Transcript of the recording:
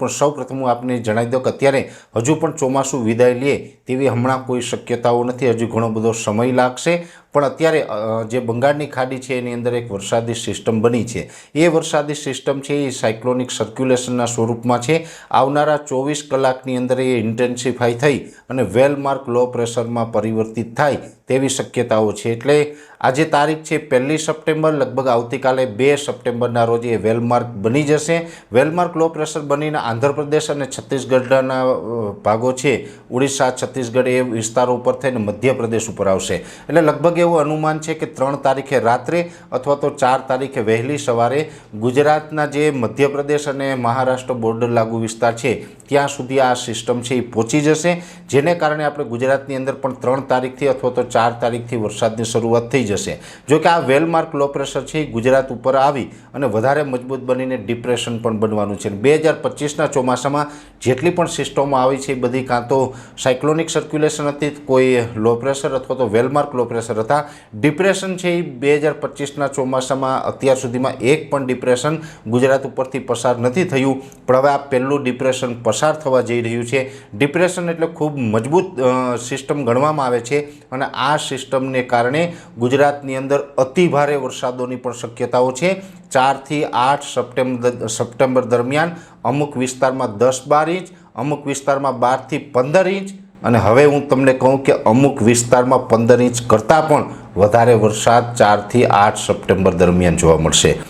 પણ સૌ પ્રથમ હું આપને જણાવી દઉં કે અત્યારે હજુ પણ ચોમાસું વિદાય લે તેવી હમણાં કોઈ શક્યતાઓ નથી. હજુ ઘણો બધો સમય લાગશે. પણ અત્યારે જે બંગાળની ખાડી છે, એની અંદર એક વરસાદી સિસ્ટમ બની છે. એ વરસાદી સિસ્ટમ છે, એ સાયક્લોનિક સર્ક્યુલેશનના સ્વરૂપમાં છે. આવનારા ચોવીસ કલાકની અંદર એ ઇન્ટેન્સિફાઈ થઈ અને વેલમાર્ક લો પ્રેશરમાં પરિવર્તિત થાય તેવી શક્યતાઓ છે. એટલે આજે તારીખ છે પહેલી સપ્ટેમ્બર. લગભગ આવતીકાલે બે સપ્ટેમ્બરના રોજ એ વેલમાર્ક બની જશે. વેલમાર્ક લો પ્રેશર બનીને આંધ્રપ્રદેશ અને છત્તીસગઢના ભાગો છે. ઉડીસા છત્તીસગઢ એ વિસ્તારો ઉપર થઈને મધ્યપ્રદેશ ઉપર આવશે. એટલે લગભગ એવું અનુમાન છે કે ત્રણ તારીખે રાત્રે અથવા તો ચાર તારીખે વહેલી સવારે ગુજરાતના જે મધ્યપ્રદેશ અને મહારાષ્ટ્ર બોર્ડર લાગુ વિસ્તાર છે, ત્યાં સુધી આ સિસ્ટમ છે એ પહોંચી જશે. જેને કારણે આપણે ગુજરાતની અંદર પણ ત્રણ તારીખથી અથવા તો ચાર તારીખથી વરસાદની શરૂઆત થઈ જશે. જોકે આ વેલમાર્ક લો પ્રેશર છે એ ગુજરાત ઉપર આવી અને વધારે મજબૂત બનીને ડિપ્રેશન પણ બનવાનું છે. બે હજાર પચીસના ચોમાસામાં જેટલી પણ સિસ્ટમો આવી છે એ બધી કાં તો સાયક્લોનિક સર્ક્યુલેશન હતી, કોઈ લો પ્રેશર અથવા તો વેલમાર્ક લો પ્રેશર હતા. ડિપ્રેશન છે એ બે હજાર પચીસના ચોમાસામાં અત્યાર સુધીમાં એક પણ ડિપ્રેશન ગુજરાત ઉપરથી પસાર નથી થયું. પણ હવે આ પહેલું ડિપ્રેશન પસાર થવા જઈ રહ્યું છે. ડિપ્રેશન એટલે ખૂબ મજબૂત સિસ્ટમ ગણવામાં આવે છે અને આ સિસ્ટમને કારણે ગુજરાતની અંદર અતિભારે વરસાદોની પણ શક્યતાઓ છે. ચારથી આઠ સપ્ટેમ્બર સપ્ટેમ્બર દરમિયાન અમુક વિસ્તારમાં દસ બાર ઇંચ, અમુક વિસ્તારમાં બારથી પંદર ઇંચ અને હવે હું તમને કહું કે અમુક વિસ્તારમાં પંદર ઇંચ કરતાં પણ વધારે વરસાદ ચારથી આઠ સપ્ટેમ્બર દરમિયાન જોવા મળશે.